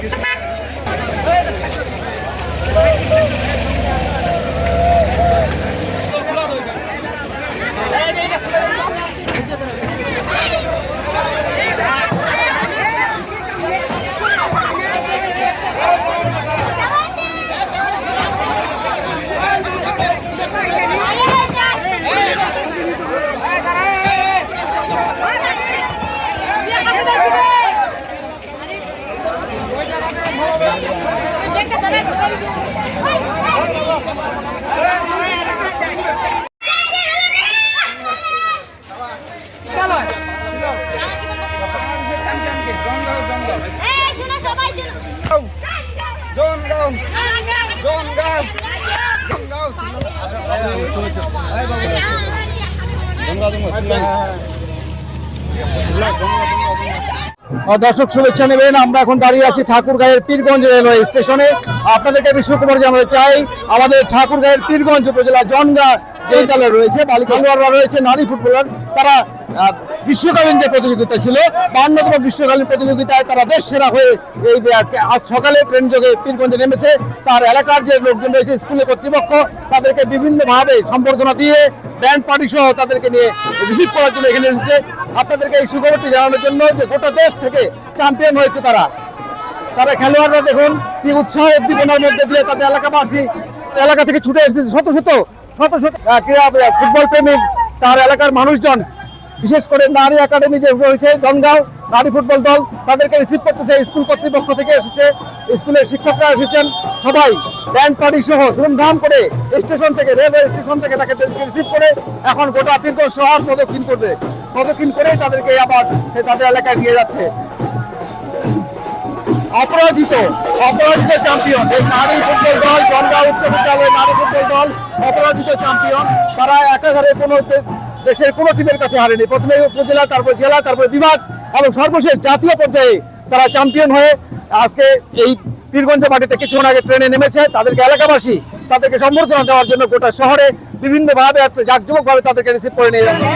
Thank you so much. সবাই জনগাঁও জনগাঁও জনগাঁও আহ, দর্শক শুভেচ্ছা নেবেন। আমরা এখন দাঁড়িয়ে আছি ঠাকুরগাঁয়ের পীরগঞ্জ রেলওয়ে স্টেশনে। আপনাদেরকে আমি সুকুমার জানাতে চাই আমাদের ঠাকুরগাঁয়ের পীরগঞ্জ উপজেলা জনগা যে দলে রয়েছে বালিকা রয়েছে, নারী ফুটবলার, তারা গ্রীষ্মকালীন যে প্রতিযোগিতা ছিল, বান্নতম গ্রীষ্মকালীন প্রতিযোগিতায় তারা দেশ সেরা হয়ে এই আজ সকালে ট্রেন যোগে পীরগঞ্জে নেমেছে। তার এলাকার যে লোকজন রয়েছে, স্কুলের কর্তৃপক্ষ, তাদেরকে বিভিন্নভাবে সম্বর্ধনা দিয়ে, ব্যান্ড পার্টি সহ তাদেরকে নিয়ে রিসিভ করার জন্য এখানে এসেছে। আপনাদেরকে এই সুখবরটি জানানোর জন্য যে গোটা দেশ থেকে চ্যাম্পিয়ন হয়েছে তারা। তারা খেলোয়াড়রা দেখুন, কি উৎসাহ, উদ্দীপনার মধ্যে দিয়ে তাদের এলাকাবাসী এলাকা থেকে ছুটে এসেছে। শত শত শত শত ক্রীড়া, ফুটবল প্রেমিক তার এলাকার মানুষজন বিশেষ করে নারী একাডেমি যে রয়েছে, গঙ্গাও নারী ফুটবল দল, তাদেরকে রিসিভ করতেছে, স্কুল কর্তৃপক্ষ থেকে এসেছে, স্কুলের শিক্ষকরা এসেছেন, সবাই ব্যান্ড পার্টি সহ ধুমধাম করে স্টেশন থেকে, রেলওয়ে স্টেশন থেকে তাকে রিসিভ করে এখন গোটা পিঙ্কল শহর প্রদক্ষিণ করবে। প্রদক্ষিণ করে তাদেরকে আবার সে তাদের এলাকায় নিয়ে যাচ্ছে। অপরাজিত অপরাজিত চ্যাম্পিয়ন এই নারী ফুটবল দল, গঙ্গা উচ্চ বিদ্যালয়ের নারী ফুটবল দল, অপরাজিত চ্যাম্পিয়ন তারা একাধারে কোনো দেশের কোনো টিমের কাছে হারেনি। প্রথমে উপজেলা, তারপর জেলা, তারপর বিভাগ এবং সর্বশেষ জাতীয় পর্যায়ে তারা চ্যাম্পিয়ন হয়ে আজকে এই পীরগঞ্জের মাটিতে কিছুক্ষণ আগে ট্রেনে নেমেছে। তাদেরকে এলাকাবাসী তাদেরকে সম্বর্ধনা দেওয়ার জন্য গোটা শহরে বিভিন্নভাবে জাঁকজমকভাবে তাদেরকে রিসিভ করে নিয়ে যাচ্ছে।